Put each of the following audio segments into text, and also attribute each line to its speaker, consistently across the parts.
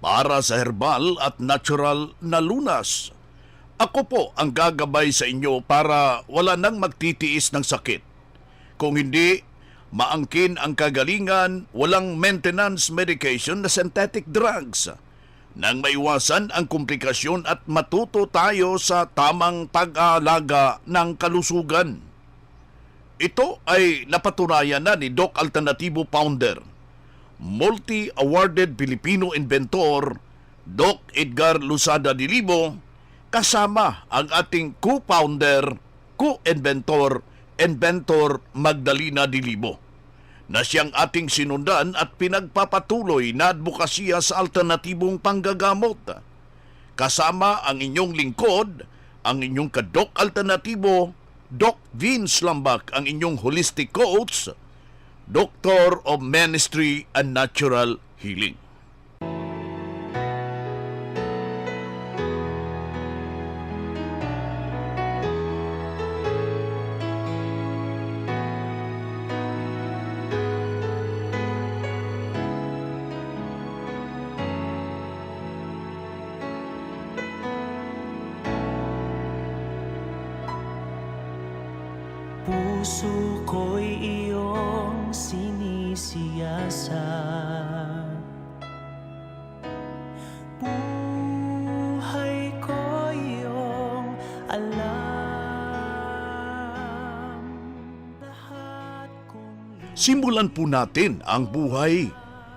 Speaker 1: para sa herbal at natural na lunas. Ako po ang gagabay sa inyo para wala nang magtitiis ng sakit. Kung hindi, maangkin ang kagalingan, walang maintenance medication na synthetic drugs. Nang maiwasan ang komplikasyon at matuto tayo sa tamang pag-aalaga ng kalusugan. Ito ay napatunayan na ni Doc Alternativo Founder, multi-awarded Filipino inventor, Doc Edgar Lusada Dilibo, kasama ang ating co-founder, co-inventor, inventor Magdalena Dilibo, na siyang ating sinundan at pinagpapatuloy na advokasya sa alternatibong panggagamot. Kasama ang inyong lingkod, ang inyong kadok alternatibo, Doc Vince Lambak, ang inyong holistic coach, Doctor of Ministry and Natural Healing. Simulan po natin ang buhay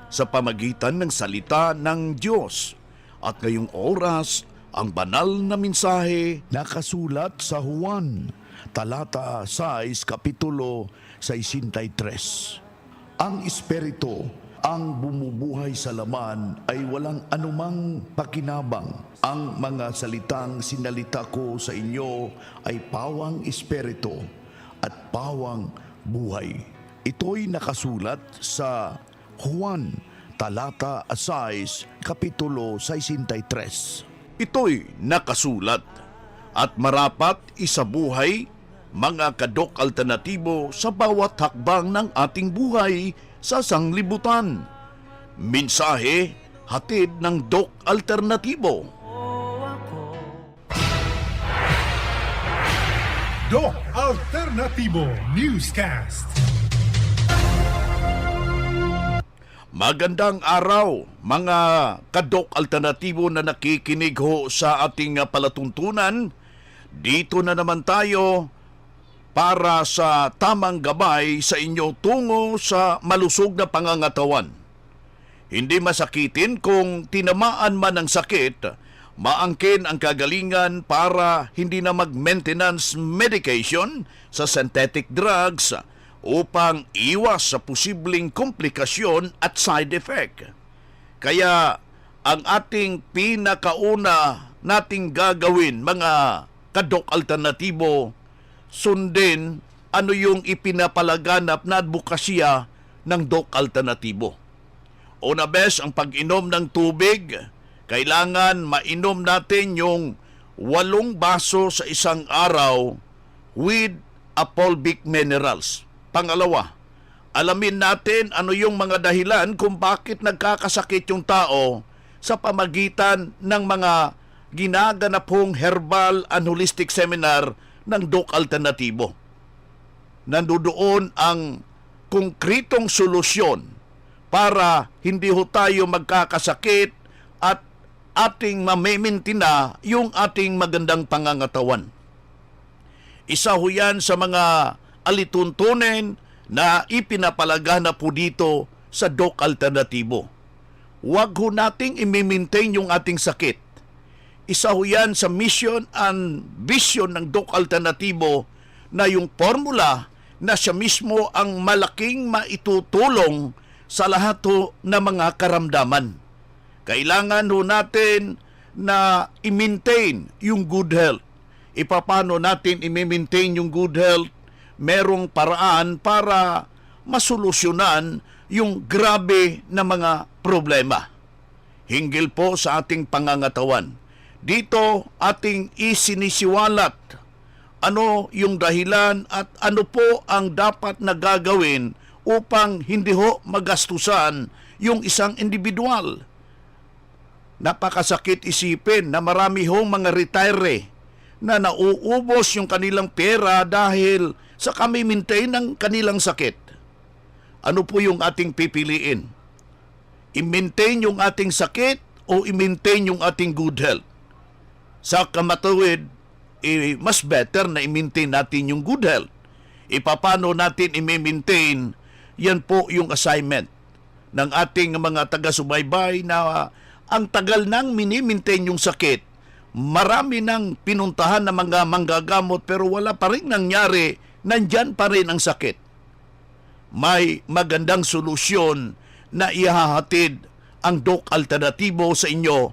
Speaker 1: sa pamagitan ng salita ng Diyos. At ngayong oras, ang banal na mensahe
Speaker 2: Nakasulat sa Juan, talata 6, kapitulo 63. Ang Espiritu ang bumubuhay sa laman ay walang anumang pakinabang. Ang mga salitang sinalita ko sa inyo ay pawang Espiritu at pawang buhay. Ito'y nakasulat sa Juan, talata 6, kapitulo 63.
Speaker 1: ito'y nakasulat at marapat isabuhay mga kadok alternatibo sa bawat hakbang ng ating buhay sa sanglibutan. Mensahe hatid ng Dok Alternatibo.
Speaker 3: ako
Speaker 4: Doc Alternativo Newscast.
Speaker 1: Magandang araw, mga kadok alternatibo na nakikinig ho sa ating palatuntunan. Dito na naman tayo para sa tamang gabay sa inyo tungo sa malusog na pangangatawan. Hindi masakitin kung tinamaan man ng sakit, maangkin ang kagalingan para hindi na mag-maintenance medication sa synthetic drugs upang iwas sa posibleng komplikasyon at side effect. Kaya ang ating pinakauna nating gagawin mga kadok alternatibo sundin ano yung ipinapalaganap na advokasya ng dok alternatibo. Una bes, ang pag-inom ng tubig, kailangan mainom natin yung walong baso sa isang araw with apolbic minerals. Pangalawa, alamin natin ano yung mga dahilan kung bakit nagkakasakit yung tao sa pamagitan ng mga ginaganap hong herbal and holistic seminar ng Doc Alternatibo. Nandoon ang konkretong solusyon para hindi ho tayo magkakasakit at ating mamimintina yung ating magandang pangangatawan. Isa ho yan sa mga alituntunin na ipinapalagana po dito sa Doc Alternatibo. Huwag ho nating i-maintain yung ating sakit. Isa ho yan sa mission and vision ng Doc Alternatibo na yung formula na siya mismo ang malaking maitutulong sa lahat ho ng mga karamdaman. Kailangan ho natin na i-maintain yung good health. Ipapano natin i-maintain yung good health? Merong paraan para masolusyonan yung grabe na mga problema. Hinggil po sa ating pangangatawan. Dito ating isinisiwalat ano yung dahilan at ano po ang dapat na gagawin upang hindi ho magastusan yung isang individual napakasakit isipin na marami hong mga retire na nauubos yung kanilang pera dahil sa kami maintain ng kanilang sakit. Ano po yung ating pipiliin? I-maintain yung ating sakit o i-maintain yung ating good health? Sa kamatuwid, eh, mas better na i-maintain natin yung good health. Ipapano natin i-maintain, yan po yung assignment ng ating mga taga-subaybay na ang tagal nang minimintain yung sakit. Marami nang pinuntahan ng mga manggagamot pero wala pa rin nangyari, nandyan pa rin ang sakit. May magandang solusyon na ihahatid ang Doc Alternatibo sa inyo.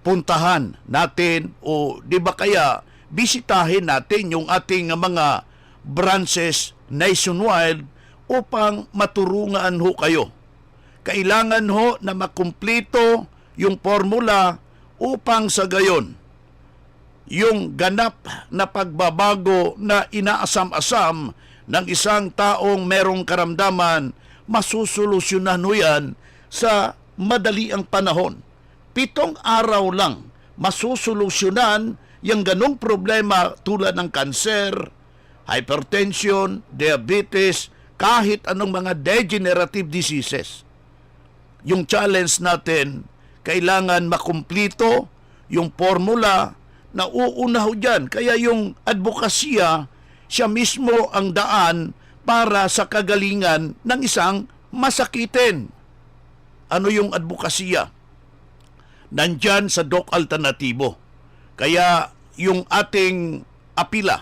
Speaker 1: Puntahan natin o di ba kaya bisitahin natin yung ating mga branches nationwide upang maturungan ho kayo kailangan ho na makumplito yung formula upang sa gayon yung ganap na pagbabago na inaasam-asam ng isang taong merong karamdaman, masusolusyonan ho yan sa madali ang panahon. Pitong araw lang, masusolusyonan yung ganong problema tulad ng kanser, hypertension, diabetes, kahit anong mga degenerative diseases yung challenge natin, kailangan makumplito yung formula na uuna ho dyan. Kaya yung advokasya, siya mismo ang daan para sa kagalingan ng isang masakitin. Ano yung advokasya? Nandyan sa Doc Alternatibo. Kaya yung ating apila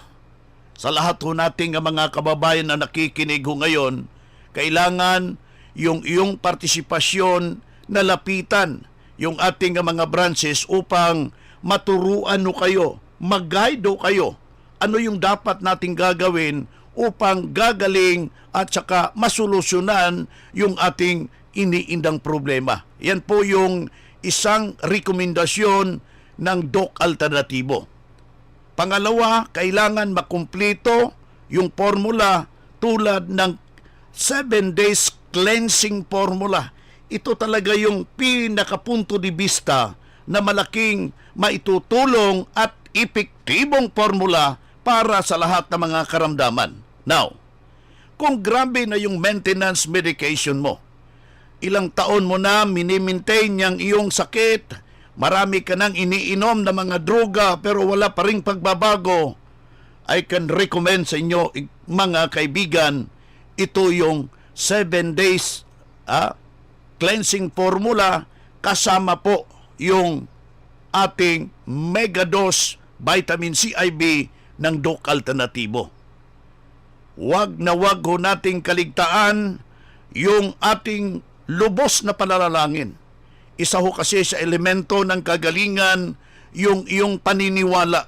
Speaker 1: sa lahat ho nating mga kababayan na nakikinig ho ngayon, kailangan yung iyong partisipasyon na lapitan yung ating mga branches upang maturuan no kayo, mag-guide kayo ano yung dapat nating gagawin upang gagaling at saka masolusyonan yung ating iniindang problema. Yan po yung isang rekomendasyon ng Doc Alternatibo. Pangalawa, kailangan makumpleto yung formula tulad ng 7 days cleansing formula. Ito talaga yung pinakapunto di vista na malaking maitutulong at epektibong formula para sa lahat ng mga karamdaman. Now, kung grabe na yung maintenance medication mo, ilang taon mo na minimaintain yung iyong sakit, marami ka nang iniinom na mga droga pero wala pa ring pagbabago, I can recommend sa inyo, mga kaibigan, ito yung 7 days ah, cleansing formula kasama po yung ating megadose vitamin CIB ng Doc Alternatibo. Huwag na huwag ho nating kaligtaan yung ating lubos na pananalangin. Isa ho kasi sa elemento ng kagalingan yung iyong paniniwala.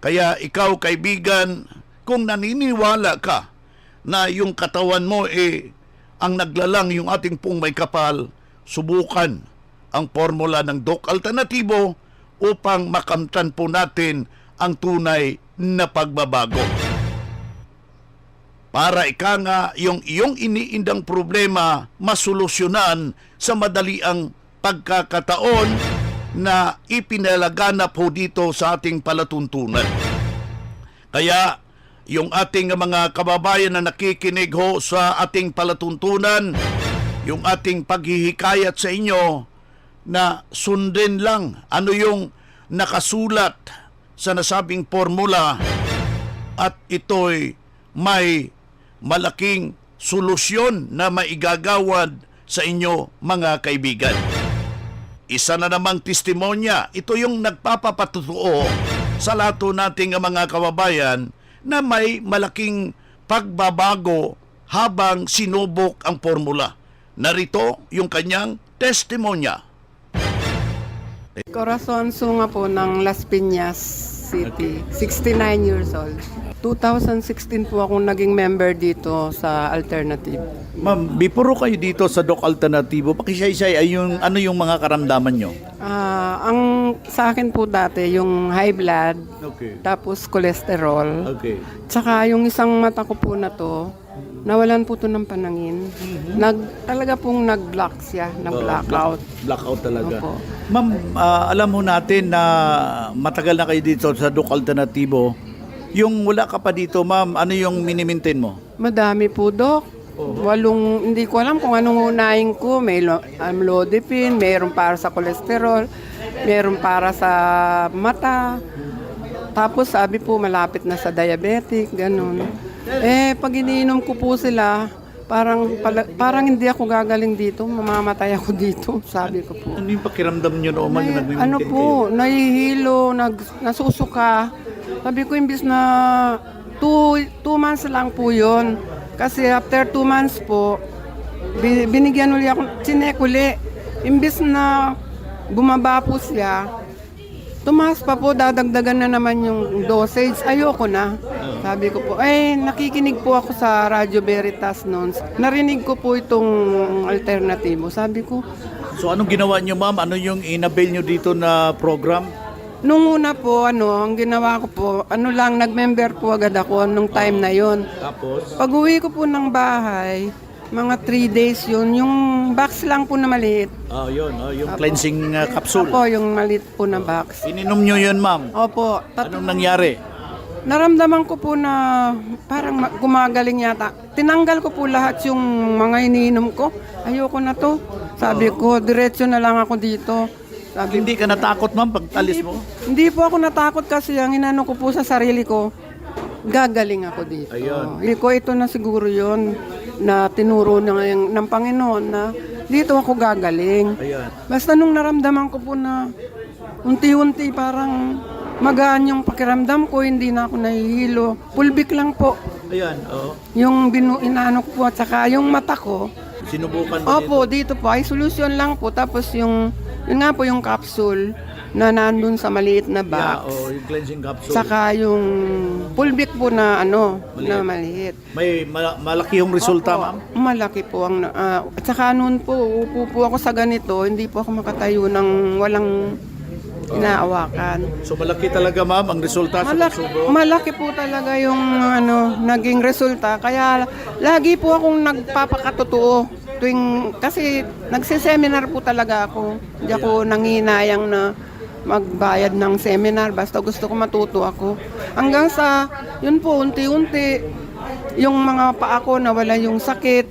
Speaker 1: Kaya ikaw kaibigan, kung naniniwala ka na yung katawan mo eh ang naglalang yung ating pong may kapal, subukan ang formula ng Doc Alternatibo upang makamtan po natin ang tunay na pagbabago. para ika nga yung iyong iniindang problema masolusyonan sa madaliang pagkakataon na ipinalaganap ho dito sa ating palatuntunan. Kaya yung ating mga kababayan na nakikinig ho sa ating palatuntunan, yung ating paghihikayat sa inyo na sundin lang ano yung nakasulat sa nasabing formula at ito'y may malaking solusyon na maigagawad sa inyo mga kaibigan. Isa na namang testimonya, ito yung nagpapapatutuo sa lahat ho nating mga kababayan na may malaking pagbabago habang sinubok ang formula. Narito yung kanyang testimonya.
Speaker 5: Corazon Sunga po ng Las Piñas City. 69 years old. 2016 po akong naging member dito sa Alternative.
Speaker 6: Ma'am, before kayo dito sa Doc Alternativo, pakisay-say ay yung, ano yung mga karamdaman nyo?
Speaker 5: Ah, ang sa akin po dati yung high blood,
Speaker 6: Okay.
Speaker 5: tapos cholesterol,
Speaker 6: Okay.
Speaker 5: tsaka yung isang mata ko po na to, nawalan po to ng panangin. Nag, talaga pong nag-block siya, nag-blackout.
Speaker 6: Blackout talaga.
Speaker 5: Opo.
Speaker 6: Ma'am, ah, alam mo natin na matagal na kayo dito sa Doc Alternativo. Yung wala ka pa dito, ma'am, ano yung minimintain mo?
Speaker 5: Madami po, Dok. Walong, hindi ko alam kung anong unahin ko. May lo, amlodipine, mayroon para sa kolesterol, mayroon para sa mata. Tapos sabi po, malapit na sa diabetic, ganun. Eh, pag iniinom ko po sila, parang, pala- parang hindi ako gagaling dito, mamamatay ako dito, sabi ko po.
Speaker 6: Ano yung pakiramdam nyo noong
Speaker 5: May-
Speaker 6: yung
Speaker 5: ano
Speaker 6: kayo?
Speaker 5: po, nahihilo, nag, nasusuka. Sabi ko, imbis na two, two months lang po yun. Kasi after two months po, bi- binigyan uli ako, chinek uli. Imbis na bumaba po siya, tumaas pa po, dadagdagan na naman yung dosage. Ayoko na. Sabi ko po, ay nakikinig po ako sa Radyo Veritas noon. Narinig ko po itong alternatibo. Sabi ko,
Speaker 6: So anong ginawa nyo, ma'am? Ano yung inabil nyo dito na program?
Speaker 5: Nung una po, ano, ang ginawa ko po, ano lang, nag-member po agad ako nung time na yon.
Speaker 6: Tapos?
Speaker 5: Pag uwi ko po ng bahay, mga 3 days yun, yung box lang po na maliit.
Speaker 6: Oh, yun, oh, yung cleansing uh, capsule.
Speaker 5: Opo, yung maliit po na box.
Speaker 6: Ininom nyo yun, ma'am.
Speaker 5: Opo, tat-
Speaker 6: Anong nangyari?
Speaker 5: naramdaman ko po na parang ma- gumagaling yata. Tinanggal ko po lahat yung mga iniinom ko. Ayoko na to. Sabi ko, diretso na lang ako dito. Sabi
Speaker 6: Hindi ka natakot, ma'am, pag alis mo?
Speaker 5: Hindi po ako natakot kasi ang inano ko po sa sarili ko, gagaling ako dito.
Speaker 6: Ayun.
Speaker 5: Hindi ko ito na siguro yon na tinuro ng, ng Panginoon na dito ako gagaling.
Speaker 6: Ayan.
Speaker 5: Basta nung naramdaman ko po na unti-unti parang magaan yung pakiramdam ko, hindi na ako nahihilo. Pulbik lang po.
Speaker 6: Ayan, oh.
Speaker 5: Yung binu inano ko po at saka yung mata ko,
Speaker 6: Sinubukan mo
Speaker 5: Opo, dito po ay solusyon lang po. Tapos yung, yun nga po yung capsule na nandun sa maliit na
Speaker 6: Yeah,
Speaker 5: box.
Speaker 6: oh, yung cleansing capsule.
Speaker 5: Saka yung pulbik po na ano, na maliit.
Speaker 6: May ma- malaki yung resulta,
Speaker 5: Opo,
Speaker 6: ma'am.
Speaker 5: Malaki po ang ah, at saka noon po upo po ako sa ganito, hindi po ako makatayo ng walang inaawakan.
Speaker 6: So malaki talaga, ma'am, ang resulta sa
Speaker 5: Malaki,
Speaker 6: pagsubo.
Speaker 5: malaki po talaga yung ano naging resulta. Kaya lagi po akong nagpapakatotoo tuwing kasi nagse-seminar po talaga ako. Hindi ako nanginayang na magbayad ng seminar basta gusto ko matuto ako. Hanggang sa yun po unti-unti yung mga paa ko nawala yung sakit.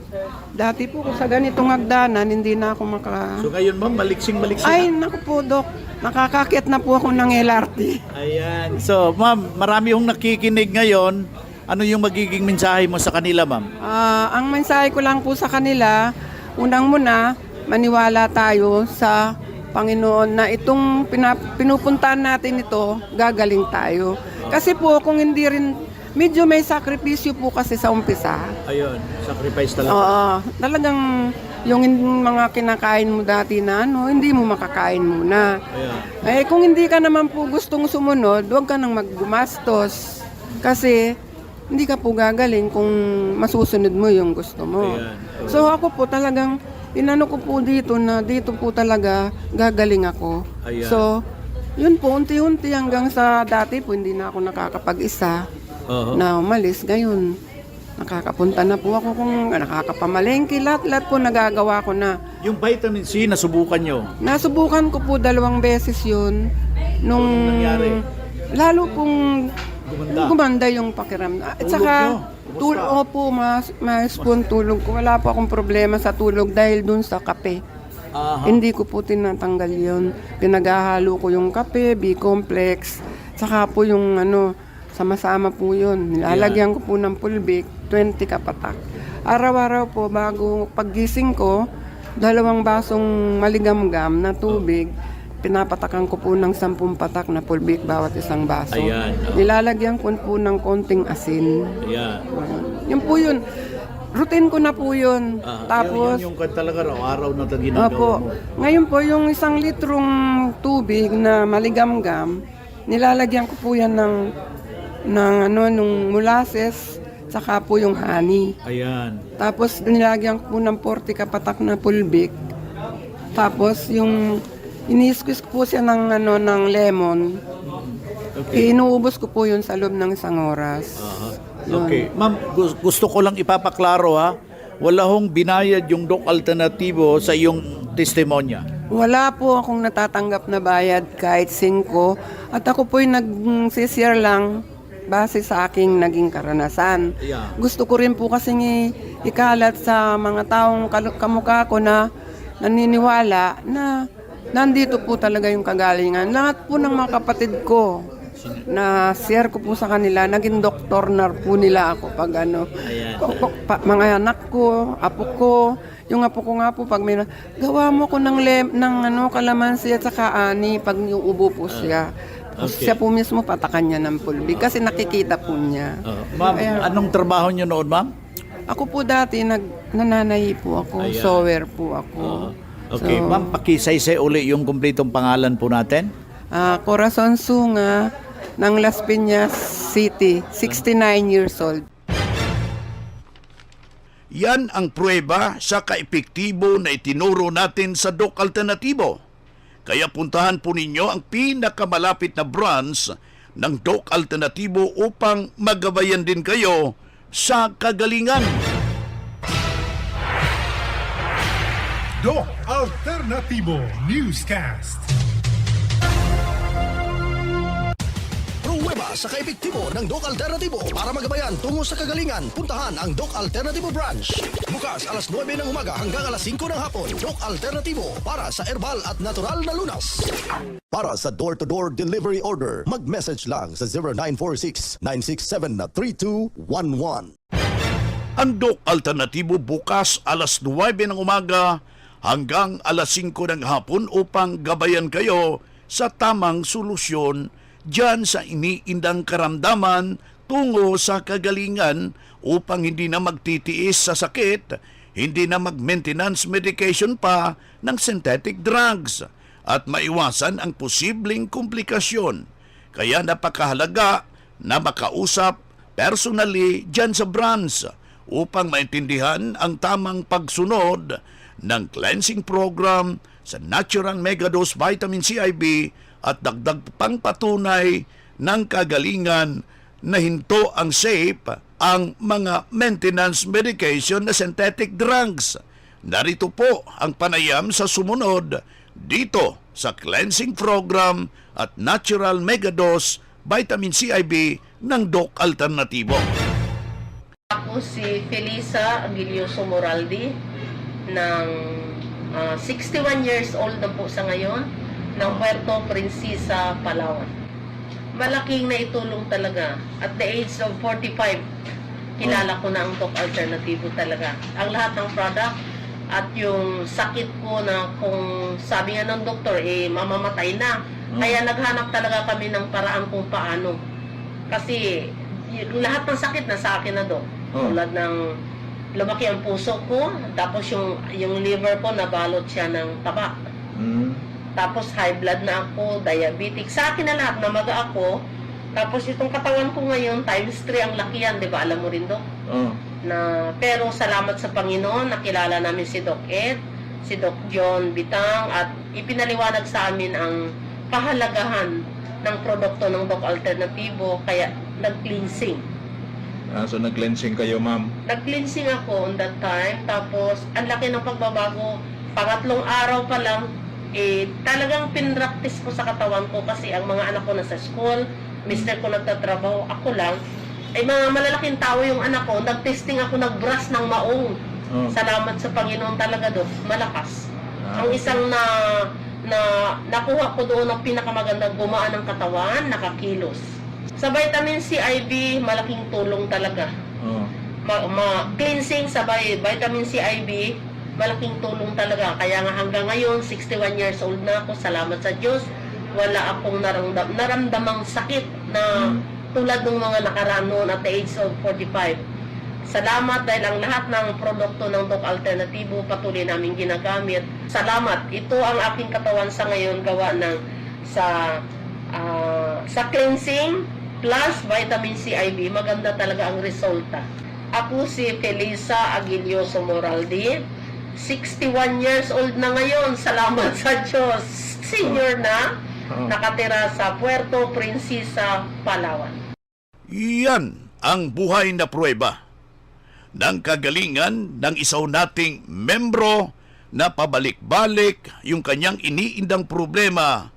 Speaker 5: Dati po sa ganitong hagdanan hindi na ako maka
Speaker 6: So ngayon, ma'am, maliksing-maliksing.
Speaker 5: Ay naku po dok, nakakakit na po ako ng LRT.
Speaker 6: Ayan. So, ma'am, marami yung nakikinig ngayon. Ano yung magiging mensahe mo sa kanila, ma'am?
Speaker 5: Ah, ang mensahe ko lang po sa kanila, unang muna, maniwala tayo sa Panginoon na itong pinupuntahan natin ito, gagaling tayo. Kasi po kung hindi rin, medyo may sakripisyo po kasi sa umpisa.
Speaker 6: Ayun, sacrifice talaga.
Speaker 5: Oo, talagang yung mga kinakain mo dati na ano, hindi mo makakain muna.
Speaker 6: Ayan.
Speaker 5: Eh kung hindi ka naman po gustong sumunod, huwag ka nang maggumastos. Kasi hindi ka po gagaling kung masusunod mo yung gusto mo.
Speaker 6: Ayan.
Speaker 5: So ako po talagang inano ko po dito na dito po talaga gagaling ako.
Speaker 6: Ayan.
Speaker 5: So yun po, unti-unti hanggang sa dati po hindi na ako nakakapag-isa
Speaker 6: Oo.
Speaker 5: na umalis. Ngayon, Nakakapunta na po ako kung nakakapamalengke. Lahat-lahat po nagagawa ko na.
Speaker 6: Yung vitamin C, nasubukan nyo.
Speaker 5: Nasubukan ko po dalawang beses yun. Nung
Speaker 6: nangyari?
Speaker 5: lalo pong
Speaker 6: Gumanda.
Speaker 5: gumanda yung pakiram. At
Speaker 6: Tulog
Speaker 5: saka,
Speaker 6: nyo?
Speaker 5: Tul opo, mas, mas po tulog ko. Wala po akong problema sa tulog dahil dun sa kape.
Speaker 6: Aha.
Speaker 5: Hindi ko po tinatanggal yun. Pinaghahalo ko yung kape, B-complex, saka po yung ano, sama-sama po yun. Nilalagyan ko po ng pulbik, 20 kapatak. Araw-araw po, bago paggising ko, dalawang basong maligamgam na tubig, pinapatakan ko po ng 10 patak na pulbik bawat isang baso.
Speaker 6: Ayan.
Speaker 5: Nilalagyan ko po ng konting asin.
Speaker 6: Ayan.
Speaker 5: Yun po yun. Routine ko na po yun.
Speaker 6: Ah,
Speaker 5: Tapos,
Speaker 6: yun, yung kan talaga araw-araw na ginagawa
Speaker 5: Opo.
Speaker 6: mo.
Speaker 5: Ngayon po, yung isang litrong tubig na maligamgam, nilalagyan ko po yan ng, ng ano, nung molasses, saka po yung honey.
Speaker 6: Ayan.
Speaker 5: Tapos nilagyan ko po ng 40 kapatak na pulbik. Tapos yung ini-squeeze ko po siya ng, ano, ng lemon.
Speaker 6: Okay.
Speaker 5: Inuubos ko po yun sa loob ng isang oras.
Speaker 6: Aha.
Speaker 5: Yun.
Speaker 6: Okay. Ma'am, gu- gusto ko lang ipapaklaro ha. Wala hong binayad yung doc alternatibo sa iyong testimonya.
Speaker 5: Wala po akong natatanggap na bayad kahit 5 at ako po'y nag-share lang base sa aking naging karanasan.
Speaker 6: Yeah.
Speaker 5: Gusto ko rin po kasing i- ikalat sa mga taong kalu- kamukha ko na naniniwala na nandito po talaga yung kagalingan. Lahat po ng mga kapatid ko na share ko po sa kanila, naging doktor na po nila ako pag ano,
Speaker 6: Ayan.
Speaker 5: ko- ko- pa- mga anak ko, apo ko, yung apo ko nga po pag may gawa mo ko ng lem, ng ano kalamansi at saka ani pag yung ubo po siya.
Speaker 6: okay.
Speaker 5: Siya po mismo patakan niya ng pulbi kasi nakikita po niya.
Speaker 6: Uh, ma'am,
Speaker 5: Ayan.
Speaker 6: anong trabaho niyo noon, ma'am?
Speaker 5: Ako po dati nag nananahi po ako,
Speaker 6: Ayan.
Speaker 5: sewer po ako.
Speaker 6: Uh, okay,
Speaker 5: So,
Speaker 6: ma'am, pakisaysay uli yung kumpletong pangalan po natin.
Speaker 5: ah, Corazon Sunga ng Las Piñas City, 69 years old.
Speaker 1: Yan ang pruweba sa kaepektibo na itinuro natin sa Doc Alternatibo. Kaya puntahan po ninyo ang pinakamalapit na branch ng Doc Alternatibo upang magabayan din kayo sa kagalingan.
Speaker 4: Doc Alternativo Newscast.
Speaker 7: Pruweba sa kaepektibo ng Doc Alternatibo para magabayan tungo sa kagalingan. Puntahan ang Doc Alternativo Branch. Bukas alas 9 ng umaga hanggang alas 5 ng hapon. Doc Alternativo para sa herbal at natural na lunas. Para sa door-to-door delivery order, mag-message lang sa 0946-967-3211.
Speaker 1: Ang Doc Alternatibo bukas alas 9 ng umaga hanggang alas 5 ng hapon upang gabayan kayo sa tamang solusyon dyan sa iniindang karamdaman tungo sa kagalingan upang hindi na magtitiis sa sakit, hindi na mag-maintenance medication pa ng synthetic drugs at maiwasan ang posibleng komplikasyon. Kaya napakahalaga na makausap personally dyan sa branch upang maintindihan ang tamang pagsunod ng cleansing program sa Natural Megadose Vitamin CIB at dagdag pang patunay ng kagalingan na hinto ang safe ang mga maintenance medication na synthetic drugs. Narito po ang panayam sa sumunod dito sa cleansing program at Natural Megadose Vitamin CIB ng Doc Alternativo.
Speaker 8: Ako si Felisa Aguilioso Moraldi ng ah, 61 years old na po sa ngayon ng Puerto Princesa, Palawan. Malaking naitulong talaga. At the age of 45, kilala ko na ang Doc Alternativo talaga. Ang lahat ng product at yung sakit ko na kung sabi nga ng doktor, eh, mamamatay na. Kaya naghanap talaga kami ng paraan kung paano. Kasi yung lahat ng sakit na sa akin na do. Tulad ng lumaki ang puso ko, tapos yung yung liver ko nabalot siya ng taba. Tapos high blood na ako, diabetic. Sa akin na lahat, namaga ako. Tapos itong katawan ko ngayon, times 3 ang laki yan, di ba? Alam mo rin, Dok?
Speaker 6: Oh.
Speaker 8: Na, pero salamat sa Panginoon, nakilala namin si Doc Ed, si Doc John Bitang, at ipinaliwanag sa amin ang kahalagahan ng produkto ng Doc Alternativo, kaya nag-cleansing.
Speaker 9: Ah, so nag-cleansing kayo, ma'am.
Speaker 8: Nag-cleansing ako on that time, tapos ang laki ng pagbabago. Pangatlong araw pa lang, eh, talagang pinractice ko sa katawan ko kasi ang mga anak ko nasa school, mister ko nagtatrabaho, ako lang. Ay mga malalaking tao yung anak ko, nag-testing ako, nag-brush ng maong.
Speaker 9: Oh.
Speaker 8: Salamat sa Panginoon talaga doon, malakas.
Speaker 9: Ah,
Speaker 8: Ang isang na na nakuha ko doon ang pinakamagandang gumaan ng katawan, nakakilos. Sa vitamin C, IB, malaking tulong talaga.
Speaker 9: Oh.
Speaker 8: Ma, ma- cleansing sabay vitamin C, IB, malaking tulong talaga. Kaya nga hanggang ngayon, 61 years old na ako, salamat sa Diyos. Wala akong naramdam, naramdamang sakit na
Speaker 9: Mm.
Speaker 8: tulad ng mga nakaraan noon at the age of 45. Salamat dahil ang lahat ng produkto ng Doc Alternativo patuloy namin ginagamit. Salamat. Ito ang aking katawan sa ngayon gawa ng sa ah, sa cleansing plus vitamin C IB. Maganda talaga ang resulta. Ako si Felisa Aguilioso Moraldi. 61 years old na ngayon. Salamat sa Diyos. Senior na.
Speaker 9: Oh.
Speaker 8: Nakatira sa Puerto Princesa, Palawan.
Speaker 1: Yan ang buhay na pruweba ng kagalingan ng isaw nating membro na pabalik-balik yung kanyang iniindang problema.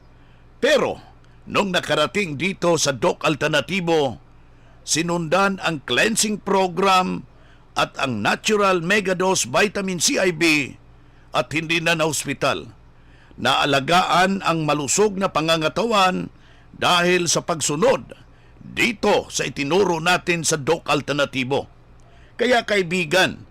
Speaker 1: Pero nung nakarating dito sa Doc Alternativo, sinundan ang cleansing program at ang natural megadose vitamin CIB at hindi na na hospital. Naalagaan ang malusog na pangangatawan dahil sa pagsunod dito sa itinuro natin sa Doc Alternativo. Kaya kaibigan,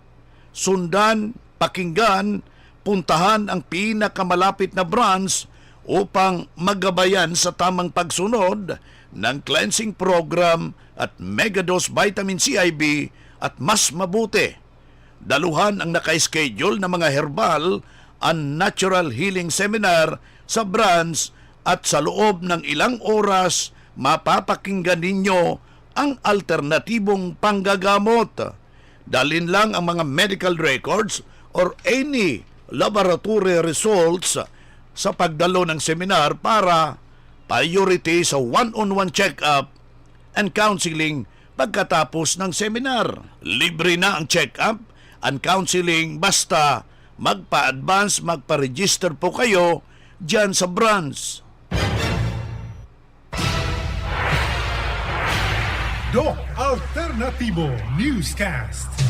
Speaker 1: sundan, pakinggan, puntahan ang pinakamalapit na branch upang magabayan sa tamang pagsunod ng cleansing program at Megadose Vitamin CIB at mas mabuti. Daluhan ang naka-schedule na mga herbal and natural healing seminar sa branch at sa loob ng ilang oras mapapakinggan ninyo ang alternatibong panggagamot. Dalin lang ang mga medical records or any laboratory results sa pagdalo ng seminar para priority sa one-on-one check-up and counseling pagkatapos ng seminar. Libre na ang check-up and counseling basta magpa-advance, magpa-register po kayo dyan sa branch.
Speaker 4: Doc Alternativo Newscast.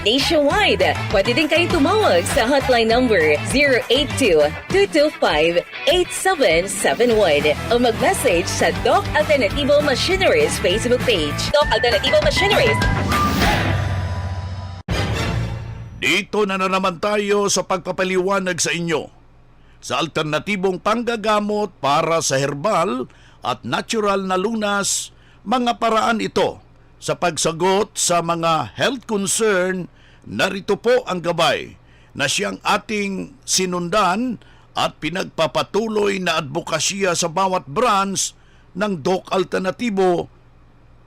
Speaker 10: nationwide. Pwede din kayong tumawag sa hotline number 082-225-8771 o mag-message sa Doc Alternativo Machineries Facebook page. Doc Alternativo Machineries.
Speaker 1: Dito na na naman tayo sa pagpapaliwanag sa inyo sa alternatibong panggagamot para sa herbal at natural na lunas, mga paraan ito sa pagsagot sa mga health concern. Narito po ang gabay na siyang ating sinundan at pinagpapatuloy na advokasya sa bawat branch ng Doc Alternatibo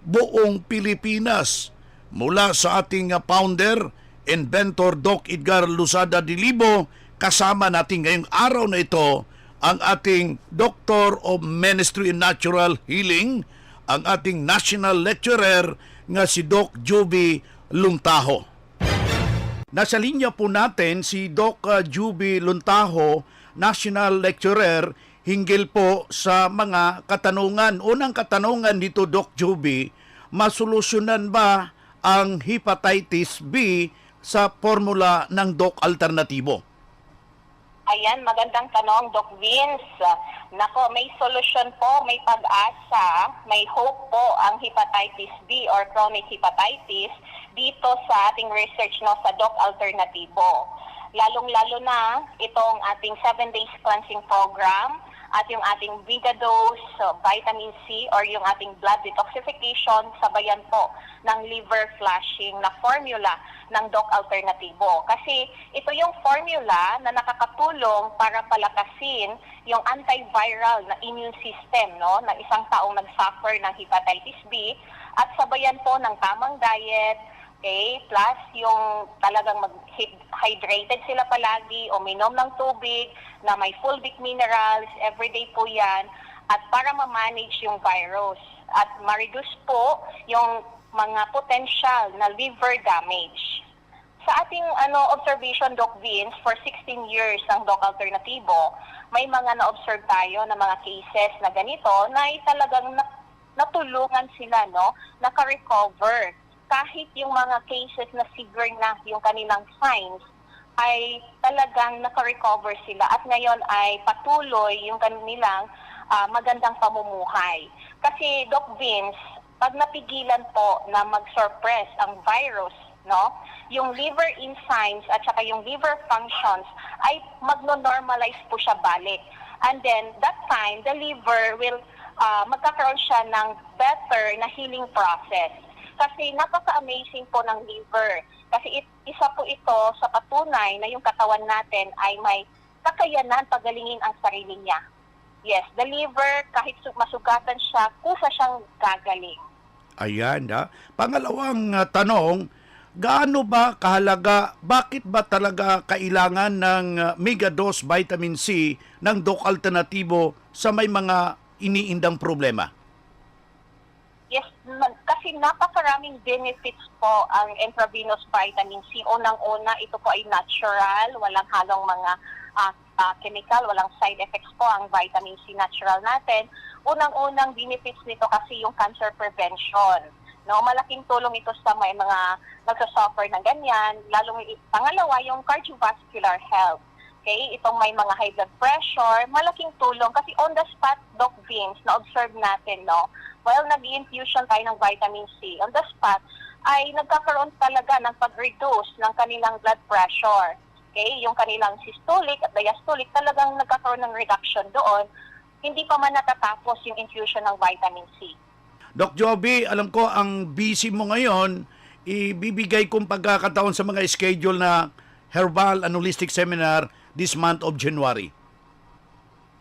Speaker 1: buong Pilipinas mula sa ating uh, founder, inventor Doc Edgar Lusada Dilibo, kasama natin ngayong araw na ito ang ating Doctor of Ministry in Natural Healing, ang ating national lecturer nga si Doc Juby Luntaho. Nasa linya po natin si Doc uh, Juby Luntaho, National Lecturer, hinggil po sa mga katanungan. Unang katanungan dito, Doc Juby, masolusyonan ba ang hepatitis B sa formula ng Doc Alternatibo?
Speaker 11: Ayan, magandang tanong, Doc Vince. Nako, may solusyon po, may pag-asa, may hope po ang hepatitis B or chronic hepatitis dito sa ating research no, sa Doc Alternativo. Lalong-lalo na itong ating 7 days cleansing program at yung ating Vigadose, so vitamin C or yung ating blood detoxification, sabayan po ng liver flushing na formula ng Doc Alternativo. Kasi ito yung formula na nakakatulong para palakasin yung antiviral na immune system no, ng isang taong nag-suffer ng hepatitis B at sabayan po ng tamang diet, Okay? Plus, yung talagang mag-hydrated sila palagi, uminom ng tubig na may fulvic minerals, everyday po yan, at para ma-manage yung virus. At ma-reduce po yung mga potential na liver damage. Sa ating ano observation, Doc Vince, for 16 years ang Doc Alternativo, may mga na-observe tayo na mga cases na ganito na talagang na- natulungan sila, no? Naka-recover kahit yung mga cases na severe na yung kanilang signs, ay talagang naka-recover sila at ngayon ay patuloy yung kanilang ah, magandang pamumuhay. Kasi Doc Vince, pag napigilan po na mag-suppress ang virus, no, yung liver enzymes at saka yung liver functions ay magno-normalize po siya balik. And then that time, the liver will ah, magkakaroon siya ng better na healing process kasi napaka-amazing po ng liver. Kasi it, isa po ito sa patunay na yung katawan natin ay may kakayanan pagalingin ang sarili niya. Yes, the liver, kahit su- masugatan siya, kusa siyang gagaling.
Speaker 1: Ayan, ha? Pangalawang ah, tanong, gaano ba kahalaga, bakit ba talaga kailangan ng ah, mega dose vitamin C ng Doc Alternativo sa may mga iniindang problema?
Speaker 11: Kasi napakaraming benefits po ang intravenous vitamin C. Unang-una, ito po ay natural, walang halong mga ah, ah, chemical, walang side effects po ang vitamin C natural natin. Unang-unang benefits nito kasi yung cancer prevention. No, malaking tulong ito sa may mga nagsasuffer ng ganyan, lalong i- pangalawa yung cardiovascular health. Okay, itong may mga high blood pressure, malaking tulong kasi on the spot, Doc Vince, na-observe natin, no, while nag-infusion tayo ng vitamin C, on the spot, ay nagkakaroon talaga ng pag-reduce ng kanilang blood pressure. Okay, yung kanilang systolic at diastolic, talagang nagkakaroon ng reduction doon. Hindi pa man natatapos yung infusion ng vitamin C.
Speaker 1: Doc Joby, alam ko ang busy mo ngayon, ibibigay kong pagkakataon sa mga schedule na herbal and holistic seminar this month of January.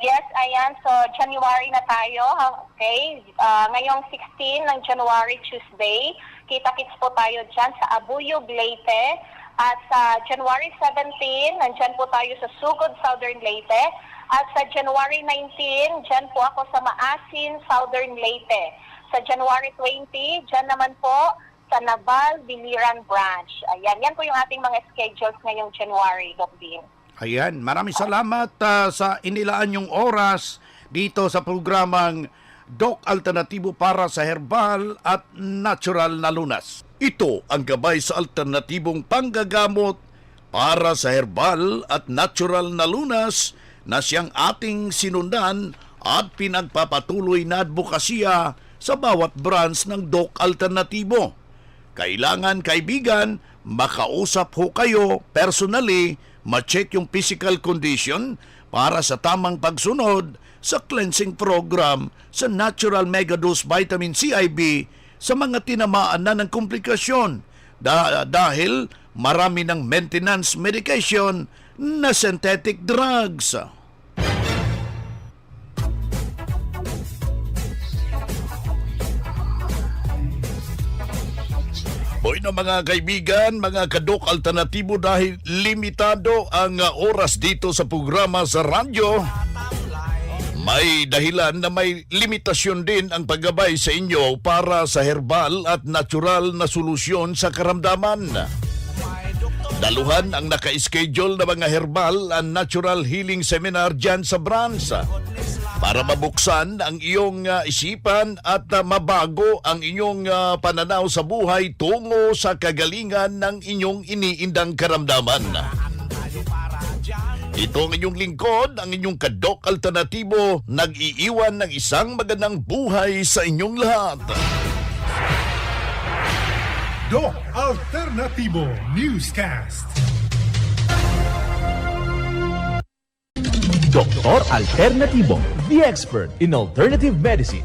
Speaker 11: Yes, ayan. So, January na tayo. Okay? Ah, ngayong 16 ng January, Tuesday, kita-kits po tayo dyan sa Abuyog, Leyte. At sa January 17, nandyan po tayo sa Sugod, Southern Leyte. At sa January 19, dyan po ako sa Maasin, Southern Leyte. Sa January 20, dyan naman po sa Naval, Biliran Branch. Ayan, yan po yung ating mga schedules ngayong January, Doc Dean.
Speaker 1: Ayan, maraming salamat ah, sa inilaan yung oras dito sa programang Doc Alternatibo para sa herbal at natural na lunas. Ito ang gabay sa alternatibong panggagamot para sa herbal at natural na lunas na siyang ating sinundan at pinagpapatuloy na advokasya sa bawat branch ng Doc Alternatibo. Kailangan kaibigan, makausap ho kayo personally, ma-check yung physical condition para sa tamang pagsunod sa cleansing program sa Natural Megadose Vitamin CIB sa mga tinamaan na ng komplikasyon da- dahil marami ng maintenance medication na synthetic drugs. Hoy na mga kaibigan, mga kadok alternatibo dahil limitado ang uh, oras dito sa programa sa radyo. May dahilan na may limitasyon din ang paggabay sa inyo para sa herbal at natural na solusyon sa karamdaman. Daluhan ang naka-schedule na mga herbal and natural healing seminar dyan sa branch para mabuksan ang iyong uh, isipan at uh, mabago ang inyong uh, pananaw sa buhay tungo sa kagalingan ng inyong iniindang karamdaman. Ito ang inyong lingkod, ang inyong kadok alternatibo, nag-iiwan ng isang magandang buhay sa inyong lahat.
Speaker 4: Doc Alternativo Newscast.
Speaker 12: Doktor Alternativo, the expert in alternative medicine.